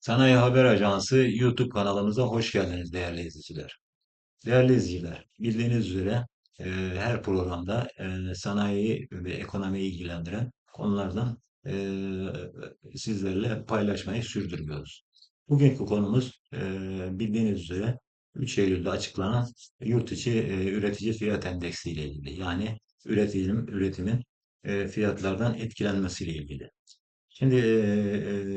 Sanayi Haber Ajansı YouTube kanalımıza hoş geldiniz değerli izleyiciler. Değerli izleyiciler, bildiğiniz üzere e, her programda e, sanayi ve ekonomiyi ilgilendiren konulardan e, sizlerle paylaşmayı sürdürüyoruz. Bugünkü konumuz e, bildiğiniz üzere 3 Eylül'de açıklanan yurt içi e, üretici fiyat endeksi ile ilgili. Yani üretim, üretimin e, fiyatlardan etkilenmesiyle ilgili. Şimdi eee,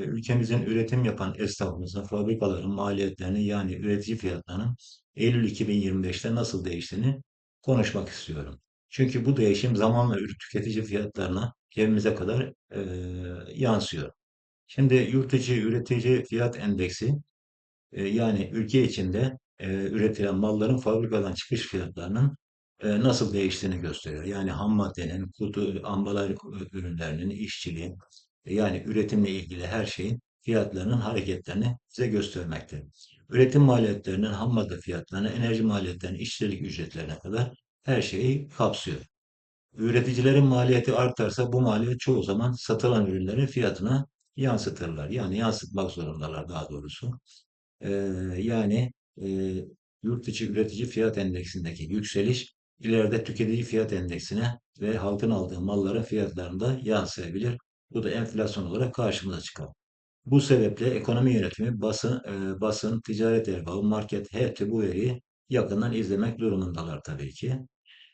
ülkemizin üretim yapan esnafımızın, fabrikaların maliyetlerini yani üretici fiyatlarının Eylül 2025'te nasıl değiştiğini konuşmak istiyorum. Çünkü bu değişim zamanla tüketici fiyatlarına cebimize kadar eee, yansıyor. Şimdi yurt içi üretici fiyat endeksi e, yani ülke içinde e, üretilen malların fabrikadan çıkış fiyatlarının e, nasıl değiştiğini gösteriyor. Yani ham maddenin, kutu, ambalaj ürünlerinin, işçiliğin, e, yani üretimle ilgili her şeyin fiyatlarının hareketlerini bize göstermekte. Üretim maliyetlerinin, ham madde fiyatlarına, enerji maliyetlerinin, işçilik ücretlerine kadar her şeyi kapsıyor. Üreticilerin maliyeti artarsa bu maliyet çoğu zaman satılan ürünlerin fiyatına yansıtırlar. Yani yansıtmak zorundalar daha doğrusu. Ee, yani e, yurt içi üretici fiyat endeksindeki yükseliş ileride tüketici fiyat endeksine ve halkın aldığı malların fiyatlarında yansıyabilir. Bu da enflasyon olarak karşımıza çıkar. Bu sebeple ekonomi yönetimi, basın, e, basın, ticaret erbabı, market hepsi bu veriyi yakından izlemek durumundalar tabii ki.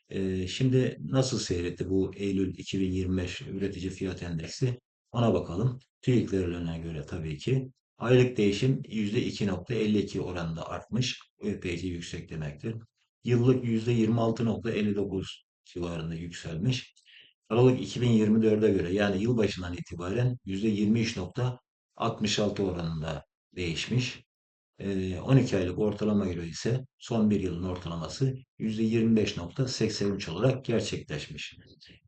Ee, şimdi nasıl seyretti bu Eylül 2025 üretici fiyat endeksi? Ona bakalım. TÜİK verilerine göre tabii ki. Aylık değişim %2.52 oranında artmış. Epeyce yüksek demektir. Yıllık %26.59 civarında yükselmiş. Aralık 2024'e göre yani yılbaşından itibaren %23.66 oranında değişmiş. Eee, 12 aylık ortalama göre ise son bir yılın ortalaması %25.83 olarak gerçekleşmiş.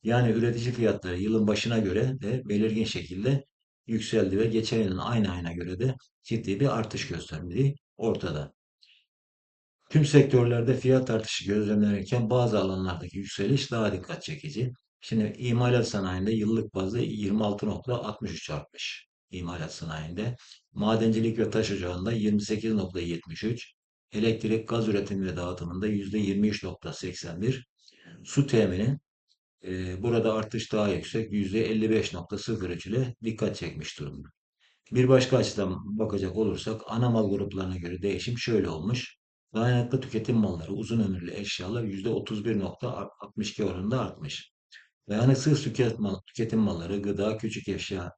Yani üretici fiyatları yılın başına göre de belirgin şekilde yükseldi ve geçen yılın aynı ayına göre de ciddi bir artış gösterdiği ortada. Tüm sektörlerde fiyat artışı gözlemlenirken bazı alanlardaki yükseliş daha dikkat çekici. Şimdi imalat sanayinde yıllık bazda 26.63 artmış. İmalat sanayinde. Madencilik ve taş ocağında 28.73. Elektrik, gaz üretimi ve dağıtımında %23.81. Su temini e, burada artış daha yüksek %55.03 ile dikkat çekmiş durumda. Bir başka açıdan bakacak olursak ana mal gruplarına göre değişim şöyle olmuş. Dayanıklı tüketim malları, uzun ömürlü eşyalar %31.62 oranında artmış. Dayanıksız tüketim, mal, tüketim malları, gıda, küçük eşya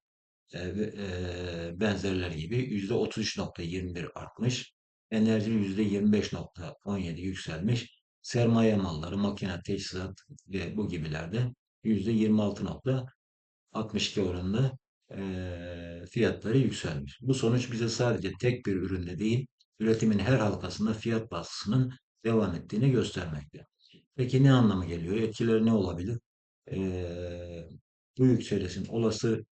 e, ve e, benzerleri gibi %33.21 artmış. Enerji %25.17 yükselmiş. Sermaye malları, makine, teçhizat ve bu gibilerde %26.62 oranında eee, fiyatları yükselmiş. Bu sonuç bize sadece tek bir üründe değil, üretimin her halkasında fiyat baskısının devam ettiğini göstermekte. Peki ne anlamı geliyor? Etkileri ne olabilir? Eee, bu yükselişin olası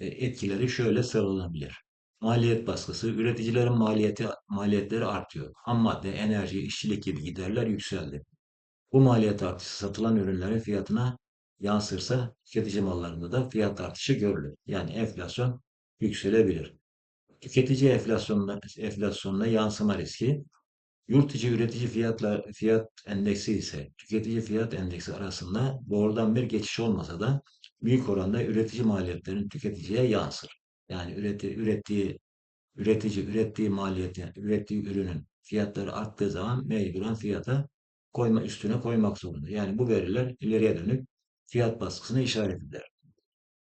e, etkileri şöyle sıralanabilir. Maliyet baskısı, üreticilerin maliyeti maliyetleri artıyor. Ham madde, enerji, işçilik gibi giderler yükseldi. Bu maliyet artışı satılan ürünlerin fiyatına yansırsa tüketici mallarında da fiyat artışı görülür. Yani enflasyon yükselebilir. Tüketici enflasyonuna, enflasyonuna yansıma riski, yurt içi üretici fiyatlar, fiyat endeksi ise tüketici fiyat endeksi arasında doğrudan bir geçiş olmasa da büyük oranda üretici maliyetlerinin tüketiciye yansır. Yani üreti, ürettiği üretici ürettiği maliyeti, ürettiği ürünün fiyatları arttığı zaman mecburen fiyata koyma üstüne koymak zorunda. Yani bu veriler ileriye dönük fiyat baskısını işaret eder.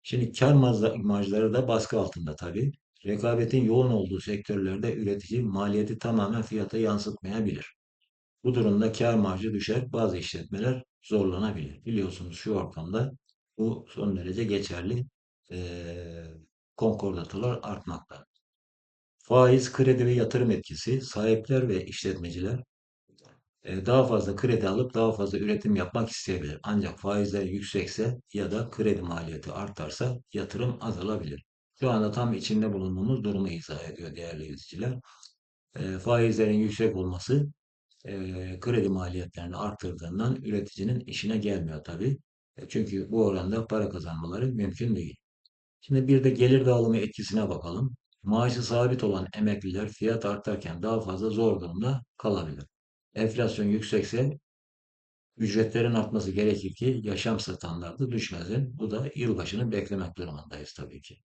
Şimdi kar marjları da baskı altında tabii. Rekabetin yoğun olduğu sektörlerde üretici maliyeti tamamen fiyata yansıtmayabilir. Bu durumda kar marjı düşer, bazı işletmeler zorlanabilir. Biliyorsunuz şu ortamda bu son derece geçerli eee konkordatolar artmakta. Faiz, kredi ve yatırım etkisi, sahipler ve işletmeciler e, daha fazla kredi alıp daha fazla üretim yapmak isteyebilir. Ancak faizler yüksekse ya da kredi maliyeti artarsa yatırım azalabilir. Şu anda tam içinde bulunduğumuz durumu izah ediyor değerli izleyiciler. E, faizlerin yüksek olması e, kredi maliyetlerini arttırdığından üreticinin işine gelmiyor tabii. E, çünkü bu oranda para kazanmaları mümkün değil. Şimdi bir de gelir dağılımı etkisine bakalım. Maaşı sabit olan emekliler fiyat artarken daha fazla zor durumda kalabilir. Enflasyon yüksekse ücretlerin artması gerekir ki yaşam standartı düşmesin. Bu da yılbaşını beklemek durumundayız tabii ki.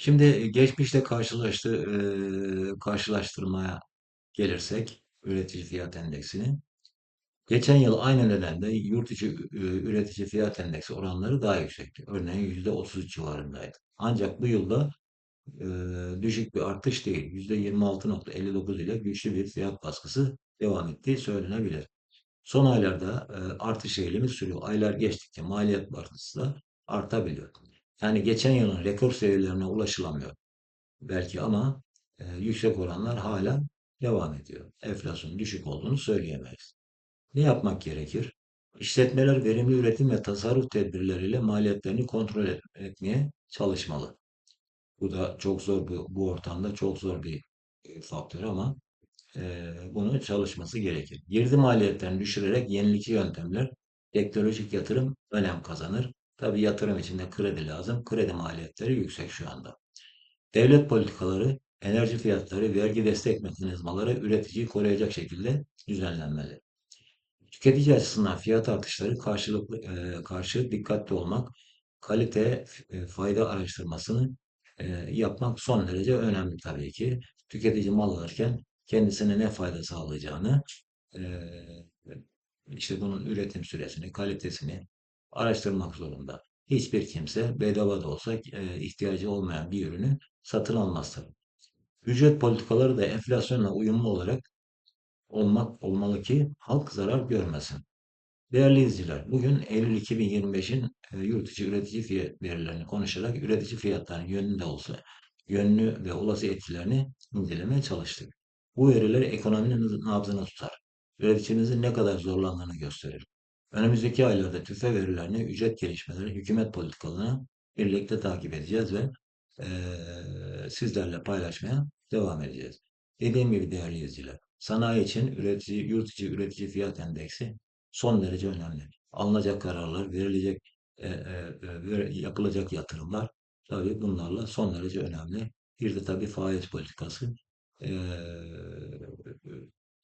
Şimdi e, geçmişte karşılaştı, e, karşılaştırmaya gelirsek üretici fiyat endeksini. Geçen yıl aynı nedenle yurt içi üretici fiyat endeksi oranları daha yüksekti. Örneğin %33 civarındaydı. Ancak bu yılda e, düşük bir artış değil. %26.59 ile güçlü bir fiyat baskısı devam ettiği söylenebilir. Son aylarda e, artış eğilimi sürüyor. Aylar geçtikçe maliyet baskısı da artabiliyor. Yani geçen yılın rekor seviyelerine ulaşılamıyor belki ama e, yüksek oranlar hala devam ediyor. Enflasyon düşük olduğunu söyleyemeyiz. Ne yapmak gerekir? İşletmeler verimli üretim ve tasarruf tedbirleriyle maliyetlerini kontrol et- etmeye çalışmalı. Bu da çok zor bu, bu ortamda çok zor bir e, faktör ama e, bunu çalışması gerekir. Girdi maliyetlerini düşürerek yenilikçi yöntemler, teknolojik yatırım önem kazanır. Tabii yatırım için de kredi lazım. Kredi maliyetleri yüksek şu anda. Devlet politikaları, enerji fiyatları, vergi destek mekanizmaları üreticiyi koruyacak şekilde düzenlenmeli. Tüketici açısından fiyat artışları karşılıklı e, karşı dikkatli olmak, kalite e, fayda araştırmasını e, yapmak son derece önemli tabii ki. Tüketici mal alırken kendisine ne fayda sağlayacağını, e, işte bunun üretim süresini, kalitesini araştırmak zorunda. Hiçbir kimse bedava da olsa ihtiyacı olmayan bir ürünü satın almaz tabii. Ücret politikaları da enflasyonla uyumlu olarak olmak olmalı ki halk zarar görmesin. Değerli izleyiciler, bugün Eylül 2025'in e, yurt içi üretici fiyat verilerini konuşarak üretici fiyatlarının yönünde olsa yönlü ve olası etkilerini incelemeye çalıştık. Bu veriler ekonominin nabzını tutar. Üreticimizin ne kadar zorlandığını gösterir. Önümüzdeki aylarda tüfe verilerini, ücret gelişmeleri, hükümet politikalarını birlikte takip edeceğiz ve eee, sizlerle paylaşmaya devam edeceğiz. Dediğim gibi değerli izleyiciler, sanayi için üretici, yurt içi üretici fiyat endeksi son derece önemli. Alınacak kararlar, verilecek, e, e, e, yapılacak yatırımlar tabii bunlarla son derece önemli. Bir de tabii faiz politikası e,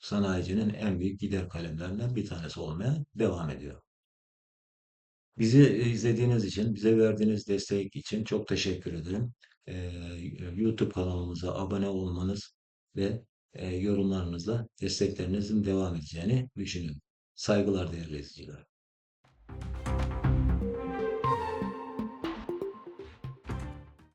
sanayicinin en büyük gider kalemlerinden bir tanesi olmaya devam ediyor. Bizi izlediğiniz için, bize verdiğiniz destek için çok teşekkür ederim. E, YouTube kanalımıza abone olmanız ve e, yorumlarınızla desteklerinizin devam edeceğini düşünüyorum. Saygılar değerli izleyiciler.